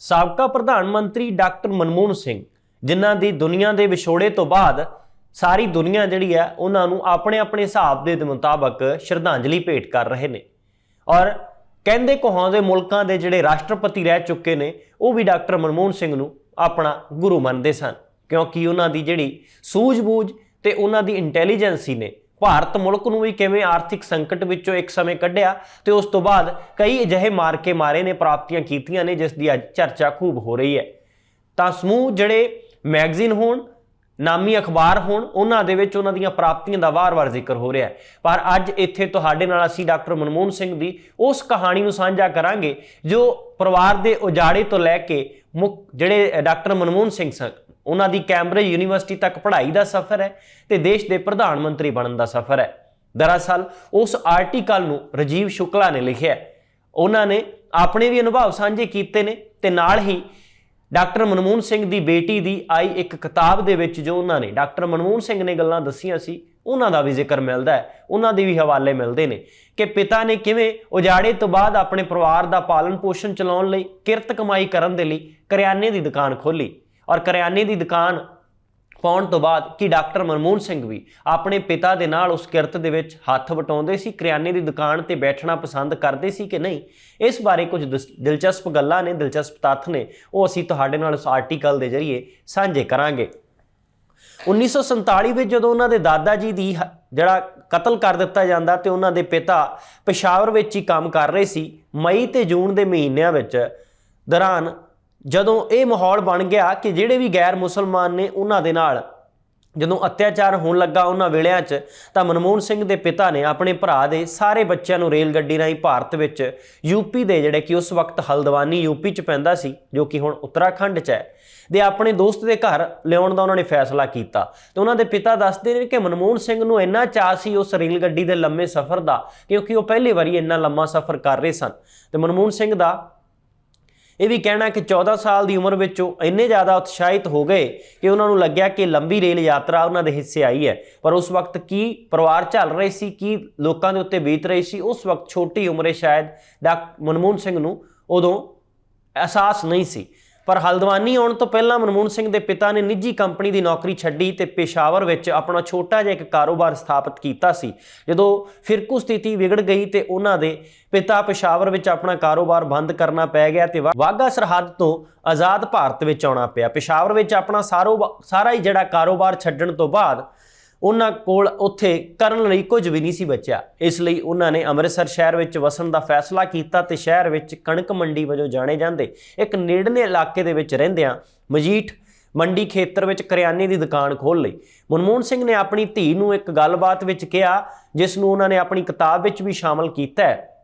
ਸਾਬਕਾ ਪ੍ਰਧਾਨ ਮੰਤਰੀ ਡਾਕਟਰ ਮਨਮੋਹਨ ਸਿੰਘ, ਜਿਨ੍ਹਾਂ ਦੀ ਦੁਨੀਆ ਦੇ ਵਿਛੋੜੇ ਤੋਂ ਬਾਅਦ ਸਾਰੀ ਦੁਨੀਆ ਜਿਹੜੀ ਹੈ, ਉਹਨਾਂ ਨੂੰ ਆਪਣੇ ਆਪਣੇ ਹਿਸਾਬ ਦੇ ਮੁਤਾਬਕ ਸ਼ਰਧਾਂਜਲੀ ਭੇਟ ਕਰ ਰਹੇ ਨੇ। ਔਰ ਕਹਿੰਦੇ ਕਹਾਉਂਦੇ ਮੁਲਕਾਂ ਦੇ ਜਿਹੜੇ ਰਾਸ਼ਟਰਪਤੀ ਰਹਿ ਚੁੱਕੇ ਨੇ, ਉਹ ਵੀ ਡਾਕਟਰ ਮਨਮੋਹਨ ਸਿੰਘ ਨੂੰ ਆਪਣਾ ਗੁਰੂ ਮੰਨਦੇ ਸਨ, ਕਿਉਂਕਿ ਉਹਨਾਂ ਦੀ ਜਿਹੜੀ ਸੂਝ-ਬੂਝ ਤੇ ਉਹਨਾਂ ਦੀ ਇੰਟੈਲੀਜੈਂਸੀ ਨੇ ਭਾਰਤ ਮੁਲਕ ਨੂੰ ਵੀ ਕਿਵੇਂ ਆਰਥਿਕ ਸੰਕਟ ਵਿੱਚੋਂ ਇੱਕ ਸਮੇਂ ਕੱਢਿਆ ਤੇ ਉਸ ਤੋਂ ਬਾਅਦ ਕਈ ਅਜਿਹੇ ਮਾਰ ਕੇ ਮਾਰੇ ਨੇ, ਪ੍ਰਾਪਤੀਆਂ ਕੀਤੀਆਂ ਨੇ, ਜਿਸ ਦੀ ਅੱਜ ਚਰਚਾ ਖੂਬ ਹੋ ਰਹੀ ਹੈ। ਤਾਂ ਸਮੂਹ ਜਿਹੜੇ ਮੈਗਜ਼ੀਨ ਹੋਣ, ਨਾਮੀ ਅਖਬਾਰ ਹੋਣ, ਉਹਨਾਂ ਦੇ ਵਿੱਚ ਉਹਨਾਂ ਦੀਆਂ ਪ੍ਰਾਪਤੀਆਂ ਦਾ ਵਾਰ-ਵਾਰ ਜ਼ਿਕਰ ਹੋ ਰਿਹਾ ਹੈ। ਪਰ ਅੱਜ ਇੱਥੇ ਤੁਹਾਡੇ ਨਾਲ ਅਸੀਂ ਡਾਕਟਰ ਮਨਮੋਹਨ ਸਿੰਘ ਦੀ ਉਸ ਕਹਾਣੀ ਨੂੰ ਸਾਂਝਾ ਕਰਾਂਗੇ, ਜੋ ਪਰਿਵਾਰ ਦੇ ਉਜਾੜੇ ਤੋਂ ਲੈ ਕੇ ਮੁੱਖ ਜਿਹੜੇ ਡਾਕਟਰ ਮਨਮੋਹਨ ਸਿੰਘ ਸਨ। ਉਹਨਾਂ ਦੀ ਕੈਂਬਰਿਜ ਯੂਨੀਵਰਸਿਟੀ ਤੱਕ ਪੜ੍ਹਾਈ ਦਾ ਸਫ਼ਰ ਹੈ ਤੇ ਦੇਸ਼ ਦੇ ਪ੍ਰਧਾਨ ਮੰਤਰੀ ਬਣਨ ਦਾ ਸਫ਼ਰ ਹੈ। ਦਰਅਸਲ, ਉਸ ਆਰਟੀਕਲ ਨੂੰ ਰਜੀਵ ਸ਼ੁਕਲਾ ਨੇ ਲਿਖਿਆ ਉਹਨਾਂ ਨੇ ਆਪਣੇ ਵੀ ਅਨੁਭਵ ਸਾਂਝੇ ਕੀਤੇ ਨੇ ਤੇ ਨਾਲ ਹੀ ਡਾਕਟਰ ਮਨਮੋਹਨ ਸਿੰਘ ਦੀ ਬੇਟੀ ਦੀ ਆਈ ਇੱਕ ਕਿਤਾਬ ਦੇ ਵਿੱਚ ਜੋ ਉਹਨਾਂ ਨੇ ਡਾਕਟਰ ਮਨਮੋਹਨ ਸਿੰਘ ਨੇ ਗੱਲਾਂ ਦੱਸੀਆਂ ਸੀ, ਉਹਨਾਂ ਦਾ ਵੀ ਜ਼ਿਕਰ ਮਿਲਦਾ ਹੈ। ਉਹਨਾਂ ਦੇ ਵੀ ਹਵਾਲੇ ਮਿਲਦੇ ਨੇ ਕਿ ਪਿਤਾ ਨੇ ਕਿਵੇਂ ਉਜਾੜੇ ਤੋਂ ਬਾਅਦ ਆਪਣੇ ਪਰਿਵਾਰ ਦਾ ਪਾਲਣ ਪੋਸ਼ਣ ਚਲਾਉਣ ਲਈ ਕਿਰਤ ਕਮਾਈ ਕਰਨ ਦੇ ਲਈ ਕਰਿਆਨੇ ਦੀ ਦੁਕਾਨ ਖੋਲੀ ਔਰ ਕਰਿਆਨੇ ਦੀ ਦੁਕਾਨ ਪਾਉਣ ਤੋਂ ਬਾਅਦ ਕਿ ਡਾਕਟਰ ਮਨਮੋਹਨ ਸਿੰਘ ਵੀ ਆਪਣੇ ਪਿਤਾ ਦੇ ਨਾਲ ਉਸ ਕਿਰਤ ਦੇ ਵਿੱਚ ਹੱਥ ਵਟਾਉਂਦੇ ਸੀ, ਕਰਿਆਨੇ ਦੀ ਦੁਕਾਨ ਤੇ ਬੈਠਣਾ ਪਸੰਦ ਕਰਦੇ ਸੀ ਕਿ ਨਹੀਂ? ਇਸ ਬਾਰੇ ਕੁਝ ਦਿਸ- ਦਿਲਚਸਪ ਗੱਲਾਂ ਨੇ, ਦਿਲਚਸਪ ਤੱਥ ਨੇ, ਉਹ ਅਸੀਂ ਤੁਹਾਡੇ ਨਾਲ ਉਸ ਆਰਟੀਕਲ ਦੇ ਜ਼ਰੀਏ ਸਾਂਝੇ ਕਰਾਂਗੇ। 1947 ਵਿੱਚ ਜਦੋਂ ਉਹਨਾਂ ਦੇ ਦਾਦਾ ਜੀ ਦੀ ਹ- ਜਿਹੜਾ ਕਤਲ ਕਰ ਦਿੱਤਾ ਜਾਂਦਾ ਤੇ ਉਹਨਾਂ ਦੇ ਪਿਤਾ ਪਸ਼ਾਵਰ ਵਿੱਚ ਹੀ ਕੰਮ ਕਰ ਰਹੇ ਸੀ, ਮਈ ਤੇ ਜੂਨ ਦੇ ਮਹੀਨਿਆਂ ਵਿੱਚ ਦੌਰਾਨ ਜਦੋਂ ਇਹ ਮਾਹੌਲ ਬਣ ਗਿਆ ਕਿ ਜਿਹੜੇ ਵੀ ਗੈਰ ਮੁਸਲਮਾਨ ਨੇ ਉਹਨਾਂ ਦੇ ਨਾਲ ਜਦੋਂ ਅਤਿਆਚਾਰ ਹੋਣ ਲੱਗਾ ਉਹਨਾਂ ਵੇਲਿਆਂ 'ਚ, ਤਾਂ ਮਨਮੋਹਨ ਸਿੰਘ ਦੇ ਪਿਤਾ ਨੇ ਆਪਣੇ ਭਰਾ ਦੇ ਸਾਰੇ ਬੱਚਿਆਂ ਨੂੰ ਰੇਲ ਗੱਡੀ ਰਾਹੀਂ ਭਾਰਤ ਵਿੱਚ ਯੂਪੀ ਦੇ ਜਿਹੜੇ ਕਿ ਉਸ ਵਕਤ ਹਲਦਵਾਨੀ ਯੂਪੀ 'ਚ ਪੈਂਦਾ ਸੀ, ਜੋ ਕਿ ਹੁਣ ਉੱਤਰਾਖੰਡ 'ਚ ਹੈ, ਦੇ ਆਪਣੇ ਦੋਸਤ ਦੇ ਘਰ ਲਿਆਉਣ ਦਾ ਉਹਨਾਂ ਨੇ ਫੈਸਲਾ ਕੀਤਾ। ਤੇ ਉਹਨਾਂ ਦੇ ਪਿਤਾ ਦੱਸਦੇ ਨੇ ਕਿ ਮਨਮੋਹਨ ਸਿੰਘ ਨੂੰ ਇੰਨਾ ਚਾਅ ਸੀ ਉਸ ਰੇਲ ਗੱਡੀ ਦੇ ਲੰਮੇ ਸਫ਼ਰ ਦਾ, ਕਿਉਂਕਿ ਉਹ ਪਹਿਲੀ ਵਾਰੀ ਇੰਨਾ ਲੰਮਾ ਸਫ਼ਰ ਕਰ ਰਹੇ ਸਨ। ਤੇ ਮਨਮੋਹਨ ਸਿੰਘ ਦਾ ਇਹ ਵੀ ਕਹਿਣਾ ਕਿ 14 ਸਾਲ ਦੀ ਉਮਰ ਵਿੱਚ ਉਹ ਇੰਨੇ ਜ਼ਿਆਦਾ ਉਤਸ਼ਾਹਿਤ ਹੋ ਗਏ ਕਿ ਉਹਨਾਂ ਨੂੰ ਲੱਗਿਆ ਕਿ ਲੰਬੀ ਰੇਲ ਯਾਤਰਾ ਉਹਨਾਂ ਦੇ ਹਿੱਸੇ ਆਈ ਹੈ। ਪਰ ਉਸ ਵਕਤ ਕੀ ਪਰਿਵਾਰ ਚੱਲ ਰਹੇ ਸੀ, ਕੀ ਲੋਕਾਂ ਦੇ ਉੱਤੇ ਬੀਤ ਰਹੀ ਸੀ, ਉਸ ਵਕਤ ਛੋਟੀ ਉਮਰੇ ਸ਼ਾਇਦ ਡਾਕ ਮਨਮੋਹਨ ਸਿੰਘ ਨੂੰ ਉਦੋਂ ਅਹਿਸਾਸ ਨਹੀਂ ਸੀ। ਪਰ ਹਲਦਵਾਨੀ ਆਉਣ ਤੋਂ ਪਹਿਲਾਂ ਮਨਮੋਹਨ ਸਿੰਘ ਦੇ ਪਿਤਾ ਨੇ ਨਿੱਜੀ ਕੰਪਨੀ ਦੀ ਨੌਕਰੀ ਛੱਡੀ ਤੇ ਪੇਸ਼ਾਵਰ ਵਿੱਚ ਆਪਣਾ ਛੋਟਾ ਜਿਹਾ ਇੱਕ ਕਾਰੋਬਾਰ ਸਥਾਪਿਤ ਕੀਤਾ ਸੀ। ਜਦੋਂ ਫਿਰਕੂ ਸਥਿਤੀ ਵਿਗੜ ਗਈ ਤੇ ਉਹਨਾਂ ਦੇ ਪਿਤਾ ਪੇਸ਼ਾਵਰ ਵਿੱਚ ਆਪਣਾ ਕਾਰੋਬਾਰ ਬੰਦ ਕਰਨਾ ਪੈ ਗਿਆ ਤੇ ਵਾਗਾ ਸਰਹੱਦ ਤੋਂ ਆਜ਼ਾਦ ਭਾਰਤ ਵਿੱਚ ਆਉਣਾ ਪਿਆ। ਪੇਸ਼ਾਵਰ ਵਿੱਚ ਆਪਣਾ ਸਾਰੋ ਸਾਰਾ ਹੀ ਜਿਹੜਾ ਕਾਰੋਬਾਰ ਛੱਡਣ ਤੋਂ ਬਾਅਦ ਉਹਨਾਂ ਕੋਲ ਉੱਥੇ ਕਰਨ ਲਈ ਕੁਝ ਵੀ ਨਹੀਂ ਸੀ ਬਚਿਆ। ਇਸ ਲਈ ਉਹਨਾਂ ਨੇ ਅੰਮ੍ਰਿਤਸਰ ਸ਼ਹਿਰ ਵਿੱਚ ਵਸਣ ਦਾ ਫੈਸਲਾ ਕੀਤਾ ਤੇ ਸ਼ਹਿਰ ਵਿੱਚ ਕਣਕ ਮੰਡੀ ਵਜੋਂ ਜਾਣੇ ਜਾਂਦੇ। ਇੱਕ ਨੇੜਲੇ ਇਲਾਕੇ ਦੇ ਵਿੱਚ ਰਹਿੰਦਿਆਂ ਮਜੀਠ ਮੰਡੀ ਖੇਤਰ ਵਿੱਚ ਕਰਿਆਨੇ ਦੀ ਦੁਕਾਨ ਖੋਲ੍ਹ ਲਈ। ਮਨਮੋਹਨ ਸਿੰਘ ਨੇ ਆਪਣੀ ਧੀ ਨੂੰ ਇੱਕ ਗੱਲਬਾਤ ਵਿੱਚ ਕਿਹਾ, ਜਿਸ ਨੂੰ ਉਹਨਾਂ ਨੇ ਆਪਣੀ ਕਿਤਾਬ ਵਿੱਚ ਵੀ ਸ਼ਾਮਲ ਕੀਤਾ ਹੈ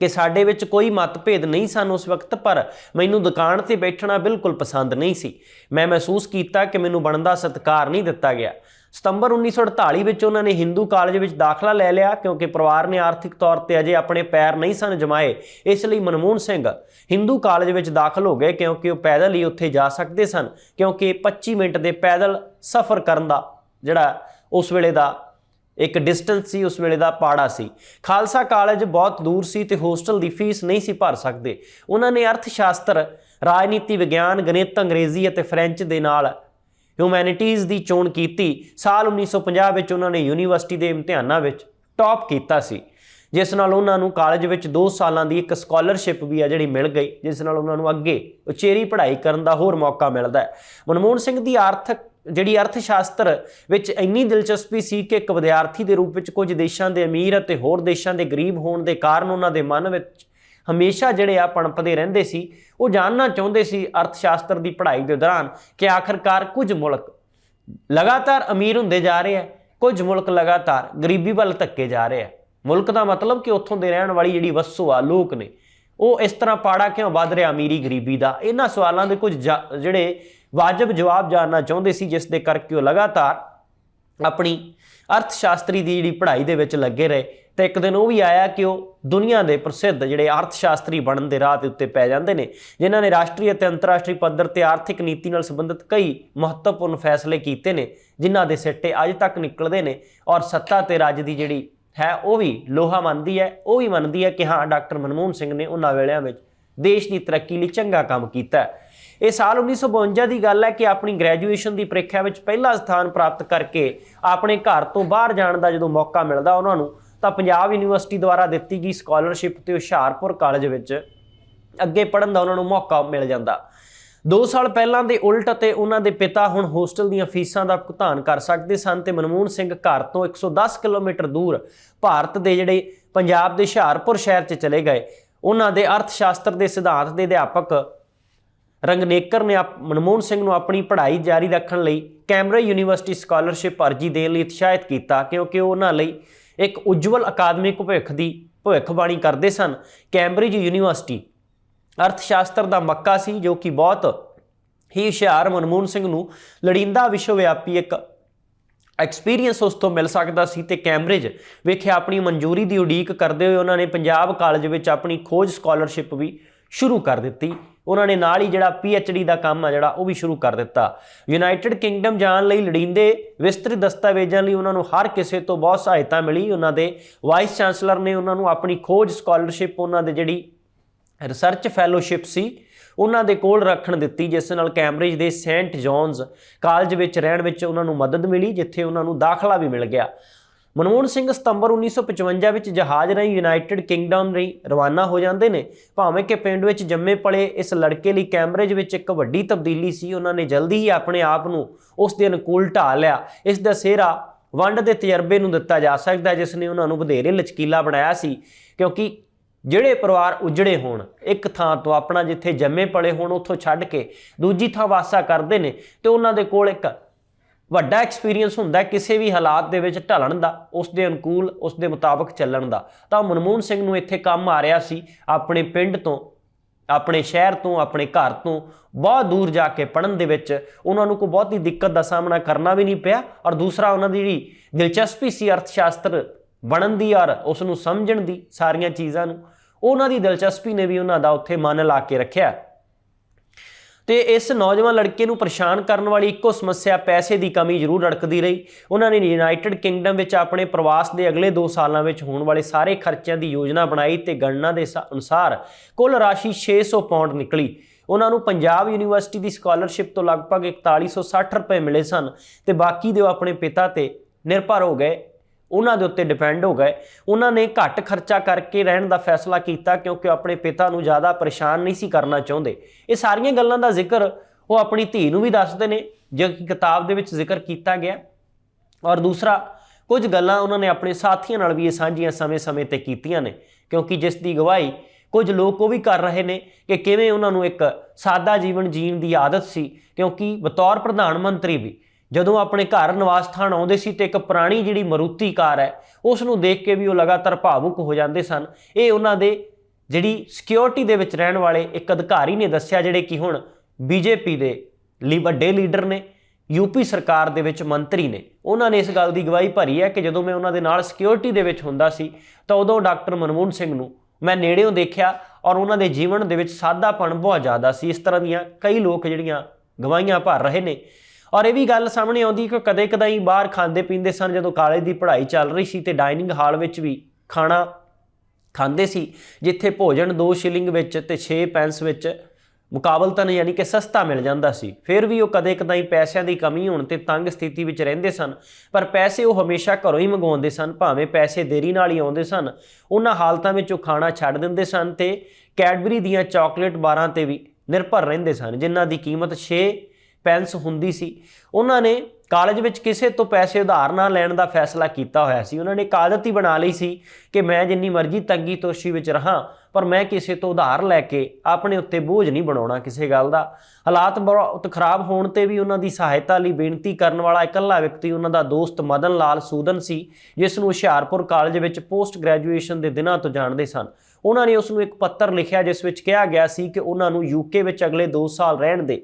ਕਿ ਸਾਡੇ ਵਿੱਚ ਕੋਈ ਮਤਭੇਦ ਨਹੀਂ ਸਨ ਉਸ ਵਕਤ, ਪਰ ਮੈਨੂੰ ਦੁਕਾਨ ਤੇ ਬੈਠਣਾ ਬਿਲਕੁਲ ਪਸੰਦ ਨਹੀਂ ਸੀ। ਮੈਂ ਮਹਿਸੂਸ ਕੀਤਾ ਕਿ ਮੈਨੂੰ ਬਣਦਾ ਸਤਿਕਾਰ ਨਹੀਂ ਦਿੱਤਾ ਗਿਆ। ਸਤੰਬਰ 1948 ਵਿੱਚ ਉਹਨਾਂ ਨੇ ਹਿੰਦੂ ਕਾਲਜ ਵਿੱਚ ਦਾਖਲਾ ਲੈ ਲਿਆ ਕਿਉਂਕਿ ਪਰਿਵਾਰ ਨੇ ਆਰਥਿਕ ਤੌਰ ਤੇ ਅਜੇ ਆਪਣੇ ਪੈਰ ਨਹੀਂ ਸਨ ਜਮਾਏ। ਇਸ ਲਈ ਮਨਮੋਹਨ ਸਿੰਘ ਹਿੰਦੂ ਕਾਲਜ ਵਿੱਚ ਦਾਖਲ ਹੋ ਗਏ ਕਿਉਂਕਿ ਉਹ ਪੈਦਲ ਹੀ ਉੱਥੇ ਜਾ ਸਕਦੇ ਸਨ ਕਿਉਂਕਿ 25 ਮਿੰਟ ਦੇ ਪੈਦਲ ਸਫ਼ਰ ਕਰਨ ਦਾ ਜਿਹੜਾ ਉਸ ਵੇਲੇ ਦਾ ਇੱਕ ਡਿਸਟੈਂਸ ਸੀ, ਉਸ ਵੇਲੇ ਦਾ ਪਾੜਾ ਸੀ। ਖਾਲਸਾ ਕਾਲਜ ਬਹੁਤ ਦੂਰ ਸੀ ਤੇ ਹੋਸਟਲ ਦੀ ਫੀਸ ਨਹੀਂ ਸੀ ਭਰ ਸਕਦੇ। ਉਹਨਾਂ ਨੇ ਅਰਥ ਸ਼ਾਸਤਰ ਰਾਜਨੀਤੀ ਵਿਗਿਆਨ, ਗਣਿਤ, ਅੰਗਰੇਜ਼ੀ ਅਤੇ ਫ੍ਰੈਂਚ ਦੇ ਨਾਲ ਹਿਊਮੈਨਿਟੀਜ਼ ਦੀ ਚੋਣ ਕੀਤੀ। ਸਾਲ 1950 ਵਿੱਚ ਉਹਨਾਂ ਨੇ ਯੂਨੀਵਰਸਿਟੀ ਦੇ ਇਮਤਿਹਾਨਾਂ ਵਿੱਚ ਟੌਪ ਕੀਤਾ ਸੀ। ਜਿਸ ਨਾਲ ਉਹਨਾਂ ਨੂੰ ਕਾਲਜ ਵਿੱਚ 2 ਸਾਲਾਂ ਦੀ ਇੱਕ ਸਕਾਲਰਸ਼ਿਪ ਵੀ ਆ ਜਿਹੜੀ ਮਿਲ ਗਈ, ਜਿਸ ਨਾਲ ਉਹਨਾਂ ਨੂੰ ਅੱਗੇ ਉਚੇਰੀ ਪੜ੍ਹਾਈ ਕਰਨ ਦਾ ਹੋਰ ਮੌਕਾ ਮਿਲਦਾ ਹੈ। ਮਨਮੋਹਨ ਸਿੰਘ ਦੀ ਆਰਥਿਕ, ਜਿਹੜੀ ਅਰਥ ਸ਼ਾਸਤਰ ਵਿੱਚ ਇੰਨੀ ਦਿਲਚਸਪੀ ਸੀ ਕਿ ਇੱਕ ਵਿਦਿਆਰਥੀ ਦੇ ਰੂਪ ਵਿੱਚ ਕੁਝ ਦੇਸ਼ਾਂ ਦੇ ਅਮੀਰ ਅਤੇ ਹੋਰ ਦੇਸ਼ਾਂ ਦੇ ਗਰੀਬ ਹੋਣ ਦੇ ਕਾਰਨ ਉਹਨਾਂ ਦੇ ਮਨ ਵਿੱਚ ਹਮੇਸ਼ਾ ਜਿਹੜੇ ਆ ਪਣਪਦੇ ਰਹਿੰਦੇ ਸੀ, ਉਹ ਜਾਣਨਾ ਚਾਹੁੰਦੇ ਸੀ ਅਰਥ ਸ਼ਾਸਤਰ ਦੀ ਪੜ੍ਹਾਈ ਦੇ ਦੌਰਾਨ ਕਿ ਆਖਰਕਾਰ ਕੁਝ ਮੁਲਕ ਲਗਾਤਾਰ ਅਮੀਰ ਹੁੰਦੇ ਜਾ ਰਹੇ ਆ, ਕੁਝ ਮੁਲਕ ਲਗਾਤਾਰ ਗਰੀਬੀ ਵੱਲ ਧੱਕੇ ਜਾ ਰਹੇ ਆ। ਮੁਲਕ ਦਾ ਮਤਲਬ ਕਿ ਉੱਥੋਂ ਦੇ ਰਹਿਣ ਵਾਲੀ ਜਿਹੜੀ ਵਸੂ ਆ, ਲੋਕ ਨੇ, ਉਹ ਇਸ ਤਰ੍ਹਾਂ ਪਾੜਾ ਕਿਉਂ ਵੱਧ ਰਿਹਾ ਅਮੀਰੀ ਗਰੀਬੀ ਦਾ? ਇਹਨਾਂ ਸਵਾਲਾਂ ਦੇ ਕੁਝ ਜਾ- ਜਿਹੜੇ ਵਾਜਬ ਜਵਾਬ ਜਾਣਨਾ ਚਾਹੁੰਦੇ ਸੀ, ਜਿਸ ਦੇ ਕਰਕੇ ਉਹ ਲਗਾਤਾਰ ਆਪਣੀ ਅਰਥ ਸ਼ਾਸਤਰੀ ਦੀ ਜਿਹੜੀ ਪੜ੍ਹਾਈ ਦੇ ਵਿੱਚ ਲੱਗੇ ਰਹੇ ਤੇ ਇੱਕ ਦਿਨ ਉਹ ਵੀ ਆਇਆ ਕਿ ਉਹ ਦੁਨੀਆ ਦੇ ਪ੍ਰਸਿੱਧ ਜਿਹੜੇ ਅਰਥ ਸ਼ਾਸਤਰੀ ਬਣਨ ਦੇ ਰਾਹ ਦੇ ਉੱਤੇ ਪੈ ਜਾਂਦੇ ਨੇ, ਜਿਨ੍ਹਾਂ ਨੇ ਰਾਸ਼ਟਰੀ ਅਤੇ ਅੰਤਰਰਾਸ਼ਟਰੀ ਪੱਧਰ ਤੇ ਆਰਥਿਕ ਨੀਤੀ ਨਾਲ ਸੰਬੰਧਿਤ ਕਈ ਮਹੱਤਵਪੂਰਨ ਫੈਸਲੇ ਕੀਤੇ ਨੇ, ਜਿਨ੍ਹਾਂ ਦੇ ਸਿੱਟੇ ਅੱਜ ਤੱਕ ਨਿਕਲਦੇ ਨੇ ਔਰ ਸੱਤਾ ਤੇ ਰਾਜ ਦੀ ਜਿਹੜੀ ਹੈ ਉਹ ਵੀ ਲੋਹਾ ਮੰਨਦੀ ਹੈ, ਉਹ ਵੀ ਮੰਨਦੀ ਹੈ ਕਿ ਹਾਂ, ਡਾਕਟਰ ਮਨਮੋਹਨ ਸਿੰਘ ਨੇ ਉਹਨਾਂ ਵੇਲਿਆਂ ਵਿੱਚ ਦੇਸ਼ ਦੀ ਤਰੱਕੀ ਲਈ ਚੰਗਾ ਕੰਮ ਕੀਤਾ ਹੈ। ਇਹ ਸਾਲ 1952 ਦੀ ਗੱਲ ਹੈ ਕਿ ਆਪਣੀ ਗ੍ਰੈਜੂਏਸ਼ਨ ਦੀ ਪ੍ਰੀਖਿਆ ਵਿੱਚ ਪਹਿਲਾ ਸਥਾਨ ਪ੍ਰਾਪਤ ਕਰਕੇ ਆਪਣੇ ਘਰ ਤੋਂ ਬਾਹਰ ਜਾਣ ਦਾ ਜਦੋਂ ਮੌਕਾ ਮਿਲਦਾ ਉਹਨਾਂ ਨੂੰ, ਤਾਂ ਪੰਜਾਬ ਯੂਨੀਵਰਸਿਟੀ ਦੁਆਰਾ ਦਿੱਤੀ ਗਈ ਸਕਾਲਰਸ਼ਿਪ ਤੇ ਹੁਸ਼ਿਆਰਪੁਰ ਕਾਲਜ ਵਿੱਚ ਅੱਗੇ ਪੜਨ ਦਾ ਉਹਨਾਂ ਨੂੰ ਮੌਕਾ ਮਿਲ ਜਾਂਦਾ। 2 ਸਾਲ ਪਹਿਲਾਂ ਦੇ ਉਲਟ ਅਤੇ ਉਹਨਾਂ ਦੇ ਪਿਤਾ ਹੁਣ ਹੋਸਟਲ ਦੀਆਂ ਫੀਸਾਂ ਦਾ ਭੁਗਤਾਨ ਕਰ ਸਕਦੇ ਸਨ ਤੇ ਮਨਮੋਹਨ ਸਿੰਘ ਘਰ ਤੋਂ 110 ਕਿਲੋਮੀਟਰ ਦੂਰ ਭਾਰਤ ਦੇ ਜਿਹੜੇ ਪੰਜਾਬ ਦੇ ਹੁਸ਼ਿਆਰਪੁਰ ਸ਼ਹਿਰ 'ਚ ਚਲੇ ਗਏ। ਉਹਨਾਂ ਦੇ ਅਰਥਸ਼ਾਸਤਰ ਦੇ ਸਿਧਾਂਤ ਦੇ ਅਧਿਆਪਕ ਰੰਗਨੇਕਰ ਨੇ ਆਪ- ਮਨਮੋਹਨ ਸਿੰਘ ਨੂੰ ਆਪਣੀ ਪੜ੍ਹਾਈ ਜਾਰੀ ਰੱਖਣ ਲਈ ਕੈਂਬਰਿਜ ਯੂਨੀਵਰਸਿਟੀ ਸਕਾਲਰਸ਼ਿਪ ਅਰਜੀ ਦੇਣ ਲਈ ਉਤਸ਼ਾਹਿਤ ਕੀਤਾ ਕਿਉਂਕਿ ਉਹ ਉਹਨਾਂ ਲਈ ਇੱਕ ਉਜਵਲ ਅਕਾਦਮਿਕ ਭਵਿੱਖ ਦੀ ਭਵਿੱਖਬਾਣੀ ਕਰਦੇ ਸਨ। ਕੈਂਬਰਿਜ ਯੂਨੀਵਰਸਿਟੀ ਅਰਥ ਸ਼ਾਸਤਰ ਦਾ ਮੱਕਾ ਸੀ, ਜੋ ਕਿ ਬਹੁਤ ਹੀ ਹੁਸ਼ਿਆਰ ਮਨਮੋਹਨ ਸਿੰਘ ਨੂੰ ਲੜਿੰਦਾ ਵਿਸ਼ਵ ਵਿਆਪੀ ਇੱਕ ਐਕਸਪੀਰੀਅੰਸ ਉਸ ਤੋਂ ਮਿਲ ਸਕਦਾ ਸੀ ਤੇ ਕੈਂਬਰਿਜ ਵਿਖੇ ਆਪਣੀ ਮਨਜ਼ੂਰੀ ਦੀ ਉਡੀਕ ਕਰਦੇ ਹੋਏ ਉਹਨਾਂ ਨੇ ਪੰਜਾਬ ਕਾਲਜ ਵਿੱਚ ਆਪਣੀ ਖੋਜ ਸਕਾਲਰਸ਼ਿਪ ਵੀ ਸ਼ੁਰੂ ਕਰ ਦਿੱਤੀ। ਉਹਨਾਂ ਨੇ ਨਾਲ ਹੀ ਜਿਹੜਾ ਡੀ ਦਾ ਕੰਮ ਆ ਜਿਹੜਾ, ਉਹ ਵੀ ਸ਼ੁਰੂ ਕਰ ਦਿੱਤਾ। ਯੂਨਾਈਟਿਡ ਕਿੰਗਡਮ ਜਾਣ ਲਈ ਲੜਿੰਦੇ, ਵਿਸਤ੍ਰਿਤ ਦਸਤਾਵੇਜ਼ਾਂ ਲਈ ਉਹਨਾਂ ਨੂੰ ਹਰ ਕਿਸੇ ਤੋਂ ਬਹੁਤ ਸਹਾਇਤਾ ਮਿਲੀ। ਉਹਨਾਂ ਦੇ ਵਾਈਸ ਚਾਂਸਲਰ ਨੇ ਉਹਨਾਂ ਨੂੰ ਆਪਣੀ ਖੋਜ ਸਕਾਲਰਸ਼ਿਪ ਉਹਨਾਂ ਦੇ ਜਿਹੜੀ ਰਿਸਰਚ ਫੈਲੋਸ਼ਿਪ ਸੀ, ਉਹਨਾਂ ਦੇ ਕੋਲ ਰੱਖਣ ਦਿੱਤੀ, ਜਿਸ ਨਾਲ ਕੈਂਬਰਿਜ ਦੇ ਸੈਂਟ ਜੌਨਸ ਕਾਲਜ ਵਿੱਚ ਰਹਿਣ ਵਿੱਚ ਉਹਨਾਂ ਨੂੰ ਮਦਦ ਮਿਲੀ, ਜਿੱਥੇ ਉਹਨਾਂ ਨੂੰ ਦਾਖਲਾ ਵੀ ਮਿਲ ਗਿਆ। ਮਨਮੋਹਨ ਸਿੰਘ ਸਤੰਬਰ 1955 ਵਿੱਚ ਜਹਾਜ਼ ਰਾਹੀਂ ਯੂਨਾਈਟਿਡ ਕਿੰਗਡਮ ਲਈ ਰਵਾਨਾ ਹੋ ਜਾਂਦੇ ਨੇ। ਭਾਵੇਂ ਕਿ ਪਿੰਡ ਵਿੱਚ ਜੰਮੇ ਪਲੇ ਇਸ ਲੜਕੇ ਲਈ ਕੈਂਬਰਿਜ ਵਿੱਚ ਇੱਕ ਵੱਡੀ ਤਬਦੀਲੀ ਸੀ, ਉਹਨਾਂ ਨੇ ਜਲਦੀ ਹੀ ਆਪਣੇ ਆਪ ਨੂੰ ਉਸ ਦੇ ਅਨੁਕੂਲ ਢਾਲ ਲਿਆ। ਇਸ ਦਾ ਸਿਹਰਾ ਵੰਡ ਦੇ ਤਜਰਬੇ ਨੂੰ ਦਿੱਤਾ ਜਾ ਸਕਦਾ ਜਿਸ ਨੇ ਉਹਨਾਂ ਨੂੰ ਵਧੇਰੇ ਲਚਕੀਲਾ ਬਣਾਇਆ ਸੀ, ਕਿਉਂਕਿ ਜਿਹੜੇ ਪਰਿਵਾਰ ਉਜੜੇ ਹੋਣ, ਇੱਕ ਥਾਂ ਤੋਂ ਆਪਣਾ ਜਿੱਥੇ ਜੰਮੇ ਪਲੇ ਹੋਣ, ਉੱਥੋਂ ਛੱਡ ਕੇ ਦੂਜੀ ਥਾਂ ਵਾਸਾ ਕਰਦੇ ਨੇ ਤੇ ਉਹਨਾਂ ਦੇ ਕੋਲ ਇੱਕ ਵੱਡਾ ਐਕਸਪੀਰੀਅੰਸ ਹੁੰਦਾ ਕਿਸੇ ਵੀ ਹਾਲਾਤ ਦੇ ਵਿੱਚ ਢਲਣ ਦਾ, ਉਸ ਦੇ ਅਨੁਕੂਲ, ਉਸ ਦੇ ਮੁਤਾਬਕ ਚੱਲਣ ਦਾ। ਤਾਂ ਮਨਮੋਹਨ ਸਿੰਘ ਨੂੰ ਇੱਥੇ ਕੰਮ ਆ ਰਿਹਾ ਸੀ, ਆਪਣੇ ਪਿੰਡ ਤੋਂ, ਆਪਣੇ ਸ਼ਹਿਰ ਤੋਂ, ਆਪਣੇ ਘਰ ਤੋਂ, ਬਹੁਤ ਦੂਰ ਜਾ ਕੇ ਪੜਨ ਦੇ ਵਿੱਚ। ਉਹਨਾਂ ਨੂੰ ਕੋਈ ਬਹੁਤੀ ਦਿੱਕਤ ਦਾ ਸਾਹਮਣਾ ਕਰਨਾ ਵੀ ਨਹੀਂ ਪਿਆ ਔਰ ਦੂਸਰਾ ਉਹਨਾਂ ਦੀ ਜਿਹੜੀ ਦਿਲਚਸਪੀ ਸੀ ਅਰਥ ਸ਼ਾਸਤਰ ਬਣਨ ਦੀ ਔਰ ਉਸ ਨੂੰ ਸਮਝਣ ਦੀ ਸਾਰੀਆਂ ਚੀਜ਼ਾਂ ਨੂੰ, ਉਹਨਾਂ ਦੀ ਦਿਲਚਸਪੀ ਨੇ ਵੀ ਉਹਨਾਂ ਦਾ ਉੱਥੇ ਮਨ ਲਾ ਕੇ ਰੱਖਿਆ। ਤੇ ਇਸ ਨੌਜਵਾਨ ਲੜਕੇ ਨੂੰ ਪਰੇਸ਼ਾਨ ਕਰਨ ਵਾਲੀ ਇੱਕੋ ਸਮੱਸਿਆ ਪੈਸੇ ਦੀ ਕਮੀ ਜ਼ਰੂਰ ਅੜਕਦੀ ਰਹੀ। ਉਹਨਾਂ ਨੇ ਯੂਨਾਈਟਿਡ ਕਿੰਗਡਮ ਵਿੱਚ ਆਪਣੇ ਪ੍ਰਵਾਸ ਦੇ ਅਗਲੇ 2 ਸਾਲਾਂ ਵਿੱਚ ਹੋਣ ਵਾਲੇ ਸਾਰੇ ਖਰਚਿਆਂ ਦੀ ਯੋਜਨਾ ਬਣਾਈ ਤੇ ਗਣਨਾ ਦੇ ਸ- ਅਨੁਸਾਰ ਕੁੱਲ ਰਾਸ਼ੀ 600 ਪਾਉਂਡ ਨਿਕਲੀ। ਉਹਨਾਂ ਨੂੰ ਪੰਜਾਬ ਯੂਨੀਵਰਸਿਟੀ ਦੀ ਸਕਾਲਰਸ਼ਿਪ ਤੋਂ ਲਗਭਗ 4160 ਰੁਪਏ ਮਿਲੇ ਸਨ ਤੇ ਬਾਕੀ ਦੇ ਉਹ ਆਪਣੇ ਪਿਤਾ ਤੇ ਨਿਰਭਰ ਹੋ ਗਏ। ਉਹਨਾਂ ਦੇ ਉੱਤੇ ਡਿਪੈਂਡ ਹੋ ਗਏ। ਉਹਨਾਂ ਨੇ ਘੱਟ ਖਰਚਾ ਕਰਕੇ ਰਹਿਣ ਦਾ ਫੈਸਲਾ ਕੀਤਾ ਕਿਉਂਕਿ ਉਹ ਆਪਣੇ ਪਿਤਾ ਨੂੰ ਜ਼ਿਆਦਾ ਪਰੇਸ਼ਾਨ ਨਹੀਂ ਸੀ ਕਰਨਾ ਚਾਹੁੰਦੇ। ਇਹ ਸਾਰੀਆਂ ਗੱਲਾਂ ਦਾ ਜ਼ਿਕਰ ਉਹ ਆਪਣੀ ਧੀ ਨੂੰ ਵੀ ਦੱਸਦੇ ਨੇ, ਜੋ ਕਿ ਕਿਤਾਬ ਦੇ ਵਿੱਚ ਜ਼ਿਕਰ ਕੀਤਾ ਗਿਆ। ਔਰ ਦੂਸਰਾ, ਕੁਝ ਗੱਲਾਂ ਉਹਨਾਂ ਨੇ ਆਪਣੇ ਸਾਥੀਆਂ ਨਾਲ ਵੀ ਇਹ ਸਾਂਝੀਆਂ ਸਮੇਂ-ਸਮੇਂ ਤੇ ਕੀਤੀਆਂ ਨੇ, ਕਿਉਂਕਿ ਜਿਸ ਦੀ ਗਵਾਹੀ ਕੁਝ ਲੋਕ ਉਹ ਵੀ ਕਰ ਰਹੇ ਨੇ ਕਿ ਕਿਵੇਂ ਉਹਨਾਂ ਨੂੰ ਇੱਕ ਸਾਦਾ ਜੀਵਨ ਜੀਣ ਦੀ ਆਦਤ ਸੀ, ਕਿਉਂਕਿ ਬਤੌਰ ਪ੍ਰਧਾਨ ਮੰਤਰੀ ਵੀ ਜਦੋਂ ਆਪਣੇ ਘਰ ਨਿਵਾਸ ਸਥਾਨ ਆਉਂਦੇ ਸੀ ਤੇ ਇੱਕ ਪੁਰਾਣੀ ਜਿਹੜੀ ਮਰੂਤੀ ਕਾਰ ਹੈ ਉਸ ਨੂੰ ਦੇਖ ਕੇ ਵੀ ਉਹ ਲਗਾਤਾਰ ਭਾਵੁਕ ਹੋ ਜਾਂਦੇ ਸਨ। ਇਹ ਉਹਨਾਂ ਦੇ ਜਿਹੜੀ ਸਿਕਿਉਰਿਟੀ ਦੇ ਵਿੱਚ ਰਹਿਣ ਵਾਲੇ ਇੱਕ ਅਧਿਕਾਰੀ ਨੇ ਦੱਸਿਆ, ਜਿਹੜੇ ਕਿ ਹੁਣ ਬੀਜੇਪੀ ਦੇ ਲਈ ਵੱਡੇ ਲੀਡਰ ਨੇ ਯੂਪੀ ਸਰਕਾਰ ਦੇ ਵਿੱਚ ਮੰਤਰੀ ਨੇ। ਉਹਨਾਂ ਨੇ ਇਸ ਗੱਲ ਦੀ ਗਵਾਹੀ ਭਰੀ ਹੈ ਕਿ ਜਦੋਂ ਮੈਂ ਉਹਨਾਂ ਦੇ ਨਾਲ ਸਿਕਿਉਰਿਟੀ ਦੇ ਵਿੱਚ ਹੁੰਦਾ ਸੀ, ਤਾਂ ਉਦੋਂ ਡਾਕਟਰ ਮਨਮੋਹਨ ਸਿੰਘ ਨੂੰ ਮੈਂ ਨੇੜਿਓਂ ਦੇਖਿਆ ਔਰ ਉਹਨਾਂ ਦੇ ਜੀਵਨ ਦੇ ਵਿੱਚ ਸਾਦਾਪਣ ਬਹੁਤ ਜ਼ਿਆਦਾ ਸੀ। ਇਸ ਤਰ੍ਹਾਂ ਦੀਆਂ ਕਈ ਲੋਕ ਜਿਹੜੀਆਂ ਗਵਾਹੀਆਂ ਭਰ ਰਹੇ ਨੇ ਔਰ ਇਹ ਵੀ ਗੱਲ ਸਾਹਮਣੇ ਆਉਂਦੀ ਕਿ ਕਦੇ ਕਦਾਈ ਬਾਹਰ ਖਾਂਦੇ ਪੀਂਦੇ ਸਨ, ਜਦੋਂ ਕਾਲਜ ਦੀ ਪੜ੍ਹਾਈ ਚੱਲ ਰਹੀ ਸੀ ਤੇ ਡਾਈਨਿੰਗ ਹਾਲ ਵਿੱਚ ਵੀ ਖਾਣਾ ਖਾਂਦੇ ਸੀ, ਜਿੱਥੇ ਭੋਜਨ 2 ਸ਼ਿਲਿੰਗ ਵਿੱਚ ਤੇ 6 ਪੈਂਸ ਵਿੱਚ ਮੁਕਾਬਲਤਨ ਯਾਨੀ ਕਿ ਸਸਤਾ ਮਿਲ ਜਾਂਦਾ ਸੀ। ਫਿਰ ਵੀ ਉਹ ਕਦੇ ਕਦਾਈ ਪੈਸਿਆਂ ਦੀ ਕਮੀ ਹੋਣ ਤੇ ਤੰਗ ਸਥਿਤੀ ਵਿੱਚ ਰਹਿੰਦੇ ਸਨ, ਪਰ ਪੈਸੇ ਉਹ ਹਮੇਸ਼ਾ ਘਰੋਂ ਹੀ ਮੰਗਵਾਉਂਦੇ ਸਨ, ਭਾਵੇਂ ਪੈਸੇ ਦੇਰੀ ਨਾਲ ਹੀ ਆਉਂਦੇ ਸਨ। ਉਹਨਾਂ ਹਾਲਤਾਂ ਵਿੱਚ ਉਹ ਖਾਣਾ ਛੱਡ ਦਿੰਦੇ ਸਨ ਤੇ ਕੈਡਬਰੀ ਦੀਆਂ ਚਾਕਲੇਟ ਬਾਰਾਂ ਤੇ ਵੀ ਨਿਰਭਰ ਰਹਿੰਦੇ ਸਨ, ਜਿਨ੍ਹਾਂ ਦੀ ਕੀਮਤ 6 ਪੈਂਸ ਹੁੰਦੀ ਸੀ। ਉਹਨਾਂ ਨੇ ਕਾਲਜ ਵਿੱਚ ਕਿਸੇ ਤੋਂ ਪੈਸੇ ਉਧਾਰ ਨਾ ਲੈਣ ਦਾ ਫੈਸਲਾ ਕੀਤਾ ਹੋਇਆ ਸੀ। ਉਹਨਾਂ ਨੇ ਇੱਕ ਆਦਤ ਹੀ ਬਣਾ ਲਈ ਸੀ ਕਿ ਮੈਂ ਜਿੰਨੀ ਮਰਜ਼ੀ ਤੰਗੀ ਤੋਸ਼ੀ ਵਿੱਚ ਰਹਾ, ਪਰ ਮੈਂ ਕਿਸੇ ਤੋਂ ਉਧਾਰ ਲੈ ਕੇ ਆਪਣੇ ਉੱਤੇ ਬੋਝ ਨਹੀਂ ਬਣਾਉਣਾ ਕਿਸੇ ਗੱਲ ਦਾ। ਹਾਲਾਤ ਬਹੁਤ ਖਰਾਬ ਹੋਣ ਤੇ ਵੀ ਉਹਨਾਂ ਦੀ ਸਹਾਇਤਾ ਲਈ ਬੇਨਤੀ ਕਰਨ ਵਾਲਾ ਇਕੱਲਾ ਵਿਅਕਤੀ, ਉਹਨਾਂ ਦਾ ਦੋਸਤ ਮਦਨ ਲਾਲ ਸੂਦਨ ਸੀ, ਜਿਸ ਨੂੰ ਹੁਸ਼ਿਆਰਪੁਰ ਕਾਲਜ ਵਿੱਚ ਪੋਸਟ ਗ੍ਰੈਜੂਏਸ਼ਨ ਦੇ ਦਿਨਾਂ ਤੋਂ ਜਾਣਦੇ ਸਨ। ਉਹਨਾਂ ਨੇ ਉਸ ਨੂੰ ਇੱਕ ਪੱਤਰ ਲਿਖਿਆ, ਜਿਸ ਵਿੱਚ ਕਿਹਾ ਗਿਆ ਸੀ ਕਿ ਉਹਨਾਂ ਨੂੰ ਯੂਕੇ ਵਿੱਚ ਅਗਲੇ 2 ਸਾਲ ਰਹਿਣ ਦੇ।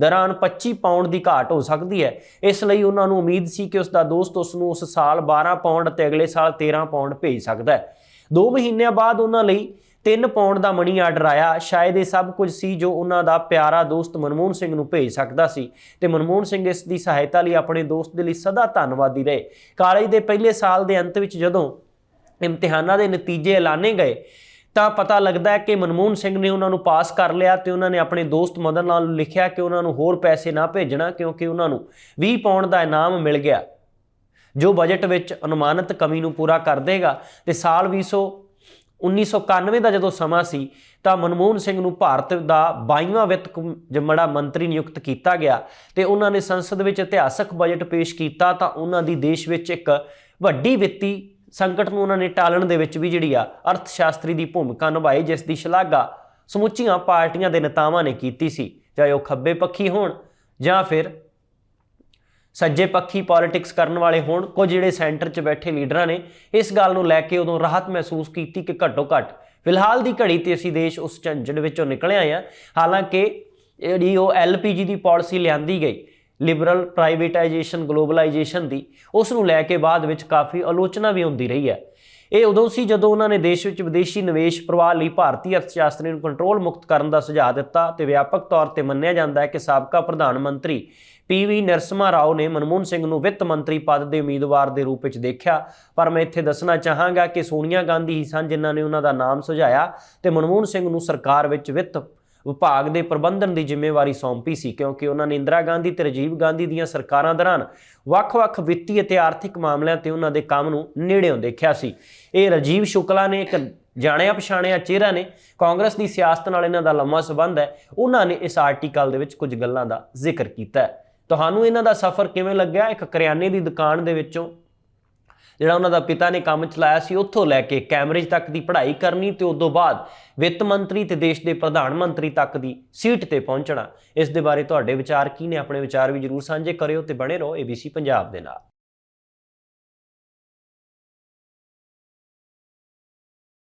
ਦੌਰਾਨ 25 ਪਾਉਂਡ ਦੀ ਘਾਟ ਹੋ ਸਕਦੀ ਹੈ। ਇਸ ਲਈ ਉਹਨਾਂ ਨੂੰ ਉਮੀਦ ਸੀ ਕਿ ਉਸ ਦਾ ਦੋਸਤ ਉਸ ਨੂੰ ਉਸ ਸਾਲ 12 ਪਾਉਂਡ ਅਤੇ ਅਗਲੇ ਸਾਲ 13 ਪਾਉਂਡ ਭੇਜ ਸਕਦਾ ਹੈ। 2 ਮਹੀਨਿਆਂ ਬਾਅਦ ਉਹਨਾਂ ਲਈ 3 ਪਾਉਂਡ ਦਾ ਮਨੀ ਆਰਡਰ ਆਇਆ। ਸ਼ਾਇਦ ਇਹ ਸਭ ਕੁਝ ਸੀ ਜੋ ਉਹਨਾਂ ਦਾ ਪਿਆਰਾ ਦੋਸਤ ਮਨਮੋਹਨ ਸਿੰਘ ਨੂੰ ਭੇਜ ਸਕਦਾ ਸੀ ਤੇ ਮਨਮੋਹਨ ਸਿੰਘ ਇਸ ਦੀ ਸਹਾਇਤਾ ਲਈ ਆਪਣੇ ਦੋਸਤ ਦੇ ਲਈ ਸਦਾ ਧੰਨਵਾਦੀ ਰਹੇ। ਕਾਲਜ ਦੇ ਪਹਿਲੇ ਸਾਲ ਦੇ ਅੰਤ ਵਿੱਚ ਜਦੋਂ ਇਮਤਿਹਾਨਾਂ ਦੇ ਨਤੀਜੇ ਐਲਾਨੇ ਗਏ ਤਾਂ ਪਤਾ ਲੱਗਦਾ ਹੈ ਕਿ ਮਨਮੋਹਨ ਸਿੰਘ ਨੇ ਉਹਨਾਂ ਨੂੰ ਪਾਸ ਕਰ ਲਿਆ ਤੇ ਉਹਨਾਂ ਨੇ ਆਪਣੇ ਦੋਸਤ ਮਦਨ ਲਾਲ ਨੂੰ ਲਿਖਿਆ ਕਿ ਉਹਨਾਂ ਨੂੰ ਹੋਰ ਪੈਸੇ ਨਾ ਭੇਜਣਾ ਕਿਉਂਕਿ ਉਹਨਾਂ ਨੂੰ 20 ਪਾਉਂਡ ਦਾ ਇਨਾਮ ਮਿਲ ਗਿਆ, ਜੋ ਬਜਟ ਵਿੱਚ ਅਨੁਮਾਨਿਤ ਕਮੀ ਨੂੰ ਪੂਰਾ ਕਰ ਦੇਗਾ। ਤੇ ਸਾਲ 20 1991 ਦਾ ਜਦੋਂ ਸਮਾਂ ਸੀ, ਤਾਂ ਮਨਮੋਹਨ ਸਿੰਘ ਨੂੰ ਭਾਰਤ ਦਾ 22ਵਾਂ ਵਿੱਤ ਕੁਮ- ਜਮੜਾ ਮੰਤਰੀ ਨਿਯੁਕਤ ਕੀਤਾ ਗਿਆ ਤੇ ਉਹਨਾਂ ਨੇ ਸੰਸਦ ਵਿੱਚ ਇਤਿਹਾਸਕ ਬਜਟ ਪੇਸ਼ ਕੀਤਾ ਤਾਂ ਉਹਨਾਂ ਦੀ ਦੇਸ਼ ਵਿੱਚ ਇੱਕ ਵੱਡੀ ਵਿੱਤੀ ਸੰਕਟ ਨੂੰ ਉਹਨਾਂ ਨੇ ਟਾਲਣ ਦੇ ਵਿੱਚ ਵੀ ਜਿਹੜੀ ਆ ਅਰਥ ਸ਼ਾਸਤਰੀ ਦੀ ਭੂਮਿਕਾ ਨਿਭਾਈ, ਜਿਸ ਦੀ ਸ਼ਲਾਘਾ ਸਮੁੱਚੀਆਂ ਪਾਰਟੀਆਂ ਦੇ ਨੇਤਾਵਾਂ ਨੇ ਕੀਤੀ ਸੀ। ਚਾਹੇ ਉਹ ਖੱਬੇ ਪੱਖੀ ਹੋਣ ਜਾਂ ਫਿਰ ਸੱਜੇ ਪੱਖੀ ਪੋਲਿਟਿਕਸ ਕਰਨ ਵਾਲੇ ਹੋਣ, ਕੁਝ ਜਿਹੜੇ ਸੈਂਟਰ 'ਚ ਬੈਠੇ ਲੀਡਰਾਂ ਨੇ, ਇਸ ਗੱਲ ਨੂੰ ਲੈ ਕੇ ਉਦੋਂ ਰਾਹਤ ਮਹਿਸੂਸ ਕੀਤੀ ਕਿ ਘੱਟੋ ਘੱਟ ਫਿਲਹਾਲ ਦੀ ਘੜੀ ਤੇ ਅਸੀਂ ਦੇਸ਼ ਉਸ ਝੰਜੜ ਵਿੱਚੋਂ ਨਿਕਲਿਆ ਆਏ ਆ ਹਾਲਾਂਕਿ ਜਿਹੜੀ ਉਹ ਐਲਪੀਜੀ ਦੀ ਪਾਲਿਸੀ ਲਿਆਂਦੀ ਗਈ ਲਿਬਰਲ ਪ੍ਰਾਈਵੇਟਾਈਜੇਸ਼ਨ, ਗਲੋਬਲਾਈਜੇਸ਼ਨ ਦੀ, ਉਸ ਨੂੰ ਲੈ ਕੇ ਬਾਅਦ ਵਿੱਚ ਕਾਫੀ ਆਲੋਚਨਾ ਵੀ ਹੁੰਦੀ ਰਹੀ ਹੈ। ਇਹ ਉਦੋਂ ਸੀ ਜਦੋਂ ਉਹਨਾਂ ਨੇ ਦੇਸ਼ ਵਿੱਚ ਵਿਦੇਸ਼ੀ ਨਿਵੇਸ਼ ਪ੍ਰਵਾਹ ਲਈ ਭਾਰਤੀ ਅਰਥਸ਼ਾਸਤਰੀ ਨੂੰ ਕੰਟਰੋਲ ਮੁਕਤ ਕਰਨ ਦਾ ਸੁਝਾਅ ਦਿੱਤਾ ਤੇ ਵਿਆਪਕ ਤੌਰ ਤੇ ਮੰਨਿਆ ਜਾਂਦਾ ਹੈ ਕਿ ਸਾਬਕਾ ਪ੍ਰਧਾਨ ਮੰਤਰੀ ਪੀਵੀ ਨਰਸਿਮਹਾ ਰਾਓ ਨੇ ਮਨਮੋਹਨ ਸਿੰਘ ਨੂੰ ਵਿੱਤ ਮੰਤਰੀ ਪਦ ਦੇ ਉਮੀਦਵਾਰ ਦੇ ਰੂਪ ਵਿੱਚ ਦੇਖਿਆ। ਪਰ ਮੈਂ ਇੱਥੇ ਦੱਸਣਾ ਚਾਹਾਂਗਾ ਕਿ ਸੋਨੀਆ ਗਾਂਧੀ ਹੀ ਸਨ ਜਿਨ੍ਹਾਂ ਨੇ ਉਹਨਾਂ ਦਾ ਨਾਮ ਸੁਝਾਇਆ ਤੇ ਮਨਮੋਹਨ ਸਿੰਘ ਨੂੰ ਸਰਕਾਰ ਵਿੱਚ ਵਿੱਤ ਵਿਭਾਗ ਦੇ ਪ੍ਰਬੰਧਨ ਦੀ ਜ਼ਿੰਮੇਵਾਰੀ ਸੌਂਪੀ ਸੀ, ਕਿਉਂਕਿ ਉਹਨਾਂ ਨੇ ਇੰਦਰਾ ਗਾਂਧੀ ਤੇ ਰਾਜੀਵ ਗਾਂਧੀ ਦੀਆਂ ਸਰਕਾਰਾਂ ਦੌਰਾਨ ਵੱਖ-ਵੱਖ ਵਿੱਤੀ ਅਤੇ ਆਰਥਿਕ ਮਾਮਲਿਆਂ ਤੇ ਉਹਨਾਂ ਦੇ ਕੰਮ ਨੂੰ ਨੇੜਿਓਂ ਦੇਖਿਆ ਸੀ। ਇਹ ਰਾਜੀਵ ਸ਼ੁਕਲਾ ਨੇ ਇੱਕ ਜਾਣਿਆ ਪਛਾਣਿਆ ਚਿਹਰਾ ਨੇ, ਕਾਂਗਰਸ ਦੀ ਸਿਆਸਤ ਨਾਲ ਇਹਨਾਂ ਦਾ ਲੰਮਾ ਸੰਬੰਧ ਹੈ, ਉਹਨਾਂ ਨੇ ਇਸ ਆਰਟੀਕਲ ਦੇ ਵਿੱਚ ਕੁਝ ਗੱਲਾਂ ਦਾ ਜ਼ਿਕਰ ਕੀਤਾ ਹੈ। ਤੁਹਾਨੂੰ ਇਹਨਾਂ ਦਾ ਸਫ਼ਰ ਕਿਵੇਂ ਲੱਗਿਆ? ਇੱਕ ਕਰਿਆਨੇ ਦੀ ਦੁਕਾਨ ਦੇ ਵਿੱਚੋਂ ਜਿਹੜਾ ਉਹਨਾਂ ਦਾ ਪਿਤਾ ਨੇ ਕੰਮ ਚਲਾਇਆ ਸੀ, ਉੱਥੋਂ ਲੈ ਕੇ ਕੈਮਬ੍ਰਿਜ ਤੱਕ ਦੀ ਪੜ੍ਹਾਈ ਕਰਨੀ ਤੇ ਉਸ ਤੋਂ ਬਾਅਦ ਵਿੱਤ ਮੰਤਰੀ ਤੇ ਦੇਸ਼ ਦੇ ਪ੍ਰਧਾਨ ਮੰਤਰੀ ਤੱਕ ਦੀ ਸੀਟ ਤੇ ਪਹੁੰਚਣਾ। ਇਸ ਦੇ ਬਾਰੇ ਤੁਹਾਡੇ ਵਿਚਾਰ ਕੀ ਨੇ? ਆਪਣੇ ਵਿਚਾਰ ਵੀ ਜਰੂਰ ਸਾਂਝੇ ਕਰਿਓ ਤੇ ਬਣੇ ਰਹੋ ABC ਪੰਜਾਬ ਦੇ ਨਾਲ।